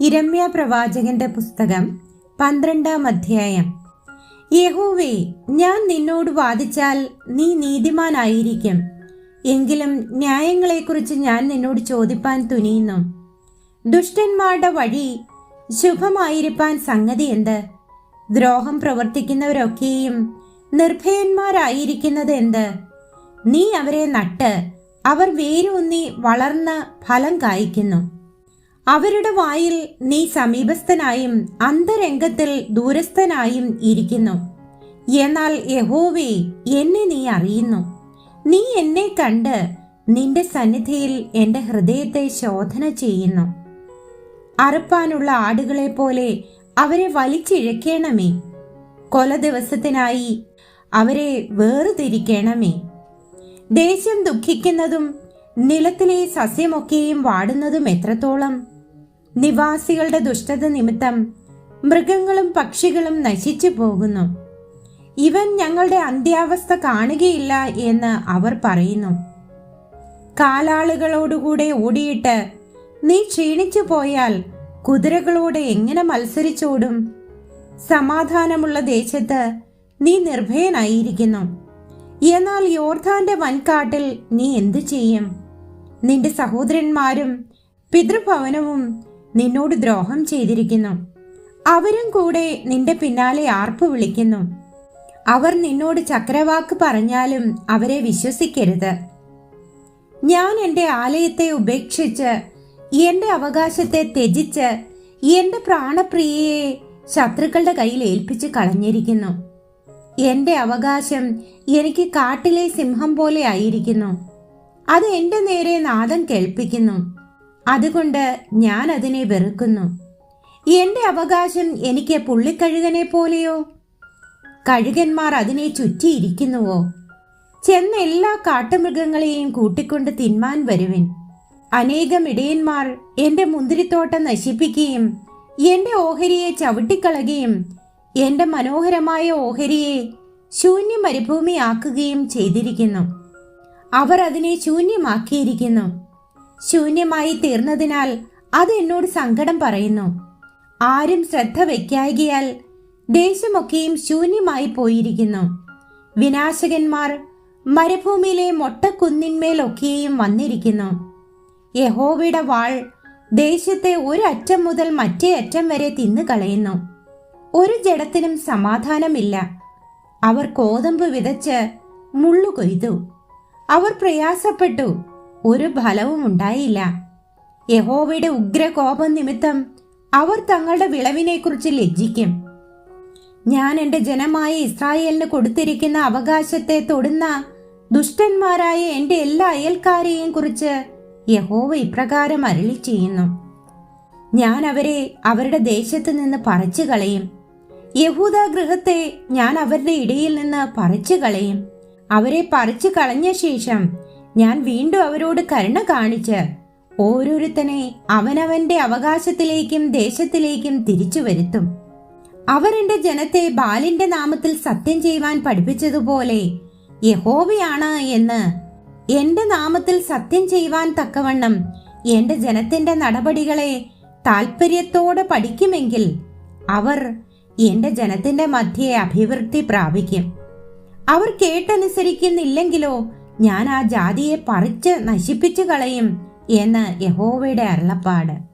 ഇരമ്യ പ്രവാചകന്റെ പുസ്തകം പന്ത്രണ്ടാം അധ്യായം. യഹോവേ ഞാൻ നിന്നോട് വാദിച്ചാൽ നീ നീതിമാനായിരിക്കും. എങ്കിലും ന്യായങ്ങളെക്കുറിച്ച് ഞാൻ നിന്നോട് ചോദിപ്പാൻ തുനിയുന്നു. ദുഷ്ടന്മാരുടെ വഴി ശുഭമായിരിക്കാൻ സംഗതി എന്ത്? ദ്രോഹം പ്രവർത്തിക്കുന്നവരൊക്കെയും നിർഭയന്മാരായിരിക്കുന്നത് എന്ത്? നീ അവരെ നട്ട് അവർ വേരൂന്നി വളർന്ന് ഫലം കായ്ക്കുന്നു. അവരുടെ വായിൽ നീ സമീപസ്ഥനായും അന്തരംഗത്തിൽ ദൂരസ്ഥനായും ഇരിക്കുന്നു. എന്നാൽ യഹോവേ എന്നെ നീ അറിയുന്നു. നീ എന്നെ കണ്ട് നിന്റെ സന്നിധിയിൽ എന്റെ ഹൃദയത്തെ ശോധന ചെയ്യുന്നു. അറുപ്പാനുള്ള ആടുകളെ പോലെ അവരെ വലിച്ചിഴക്കണമേ. കൊല ദിവസത്തിനായി അവരെ വേർതിരിക്കണമേ. ദേശം ദുഃഖിക്കുന്നതും നിലത്തിലെ സസ്യമൊക്കെയും വാടുന്നതും എത്രത്തോളം? നിവാസികളുടെ ദുഷ്ടത നിമിത്തം മൃഗങ്ങളും പക്ഷികളും നശിച്ചു പോകുന്നു. ഇവൻ ഞങ്ങളുടെ അന്ത്യാവസ്ഥ കാണുകയില്ല എന്ന് അവർ പറയുന്നു. കാലാളുകളോടുകൂടെ ഓടിയിട്ട് നീ ക്ഷീണിച്ചു പോയാൽ കുതിരകളോട് എങ്ങനെ മത്സരിച്ചോടും? സമാധാനമുള്ള ദേശത്ത് നീ നിർഭയനായിരിക്കുന്നു. എന്നാൽ യോർധാന്റെ വൻകാട്ടിൽ നീ എന്തു ചെയ്യും? നിന്റെ സഹോദരന്മാരും പിതൃഭവനവും നിന്നോട് ദ്രോഹം ചെയ്തിരിക്കുന്നു. അവരും കൂടെ നിന്റെ പിന്നാലെ ആർപ്പ് വിളിക്കുന്നു. അവർ നിന്നോട് ചക്രവാക്ക് പറഞ്ഞാലും അവരെ വിശ്വസിക്കരുത്. ഞാൻ എന്റെ ആലയത്തെ ഉപേക്ഷിച്ച് എന്റെ അവകാശത്തെ ത്യജിച്ച് എന്റെ പ്രാണപ്രിയയെ ശത്രുക്കളുടെ കയ്യിൽ ഏൽപ്പിച്ച് കളഞ്ഞിരിക്കുന്നു. എന്റെ അവകാശം എനിക്ക് കാട്ടിലെ സിംഹം പോലെ ആയിരിക്കുന്നു. അത് എന്റെ നേരെ നാദം കേൾപ്പിക്കുന്നു. അതുകൊണ്ട് ഞാൻ അതിനെ വെറുക്കുന്നു. എന്റെ അവകാശം എനിക്ക് പുള്ളിക്കഴുകനെ പോലെയോ? കഴുകന്മാർ അതിനെ ചുറ്റിയിരിക്കുന്നുവോ? ചെന്ന എല്ലാ കാട്ടുമൃഗങ്ങളെയും കൂട്ടിക്കൊണ്ട് തിന്മാൻ വരുവിൻ. അനേകം ഇടയന്മാർ എന്റെ മുന്തിരിത്തോട്ടം നശിപ്പിക്കുകയും എന്റെ ഓഹരിയെ ചവിട്ടിക്കളയുകയും എന്റെ മനോഹരമായ ഓഹരിയെ ശൂന്യ മരുഭൂമിയാക്കുകയും ചെയ്തിരിക്കുന്നു. അവർ അതിനെ ശൂന്യമാക്കിയിരിക്കുന്നു. ശൂന്യമായി തീർന്നതിനാൽ അത് എന്നോട് സങ്കടം പറയുന്നു. ആരും ശ്രദ്ധ വയ്ക്കായികയാൽ ദേശമൊക്കെയും ശൂന്യമായി പോയിരിക്കുന്നു. വിനാശകന്മാർ മരുഭൂമിയിലെ മൊട്ടക്കുന്നിന്മേലൊക്കെയും വന്നിരിക്കുന്നു. യഹോവയുടെ വാൾ ദേശത്തെ ഒരറ്റം മുതൽ മറ്റേ അറ്റം വരെ തിന്നു കളയുന്നു. ഒരു ജഡത്തിനും സമാധാനമില്ല. അവർ കോതമ്പ് വിതച്ച് മുള്ളു കൊയ്തു. അവർ പ്രയാസപ്പെട്ടു. ഒരു ഫലവും ഉണ്ടായില്ല. യഹോവയുടെ ഉഗ്രകോപം നിമിത്തം അവർ തങ്ങളുടെ വിളവിനെക്കുറിച്ച് ലജ്ജിക്കും. ഞാൻ എന്റെ ജനമായ ഇസ്രായേലിന് കൊടുത്തിരിക്കുന്ന അവകാശത്തെ തൊടുന്ന ദുഷ്ടന്മാരായ എന്റെ എല്ലാ അയൽക്കാരെയും കുറിച്ച് യഹോവ ഇപ്രകാരം അരളി ചെയ്യുന്നു ഞാൻ അവരെ അവരുടെ ദേശത്ത് നിന്ന് പറിച്ചു കളയും യഹൂദ ഗൃഹത്തെ ഞാൻ അവരുടെ ഇടയിൽ നിന്ന് പറിച്ചു കളയും അവരെ പറിച്ചു കളഞ്ഞ ശേഷം ഞാൻ വീണ്ടും അവരോട് കരുണ കാണിച്ച് ഓരോരുത്തനെ അവനവന്റെ അവകാശത്തിലേക്കും ദേശത്തിലേക്കും തിരിച്ചു വരുത്തും. അവർ ജനത്തെ ബാലിന്റെ നാമത്തിൽ സത്യം ചെയ്യുവാൻ പഠിപ്പിച്ചതുപോലെ യഹോവയാണ് എന്ന് എന്റെ നാമത്തിൽ സത്യം ചെയ്യുവാൻ തക്കവണ്ണം എന്റെ ജനത്തിന്റെ നടപടികളെ താൽപ്പര്യത്തോടെ പഠിക്കുമെങ്കിൽ അവർ എന്റെ ജനത്തിന്റെ മധ്യേ അഭിവൃദ്ധി പ്രാപിക്കും. അവർ കേട്ടനുസരിക്കുന്നില്ലെങ്കിലോ ഞാൻ ആ ജാതിയെ പറിച്ച് നശിപ്പിച്ചു കളയും എന്ന് യഹോവയുടെ അരുളപ്പാട്.